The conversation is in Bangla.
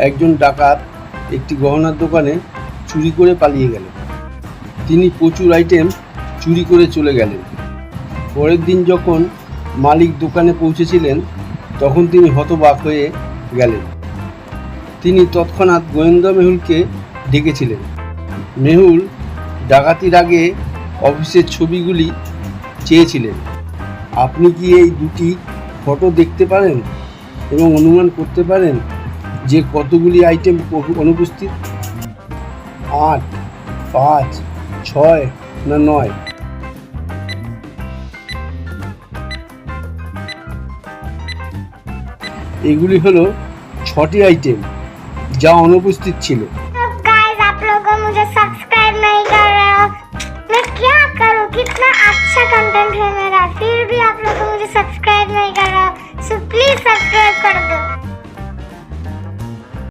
একজন ডাকাত একটি গহনার দোকানে চুরি করে পালিয়ে গেল। তিনি প্রচুর আইটেম চুরি করে চলে গেলেন। পরের দিন যখন মালিক দোকানে পৌঁছেছিলেন, তখন তিনি হতবাক হয়ে গেলেন। তিনি তৎক্ষণাৎ গোয়েন্দা মেহুলকে ডেকেছিলেন। মেহুল ডাকাতির আগে অফিসের ছবিগুলি চেয়েছিলেন। আপনি কি এই দুটি ফটো দেখতে পারেন এবং অনুমান করতে পারেন? যে কতগুলি আইটেম ও- অনুপস্থিত আট পাঁচ ছয় না নয় এগুলি হলো ছটি আইটেম যা অনুপস্থিত ছিল गाइस आप लोगों मुझे सब्सक्राइब नहीं कर रहे हो मैं क्या करूँ कितना अच्छा कंटेंट है मेरा फिर भी आप लोग मुझे सब्सक्राइब नहीं कर रहे हो सो प्लीज सब्सक्राइब कर दो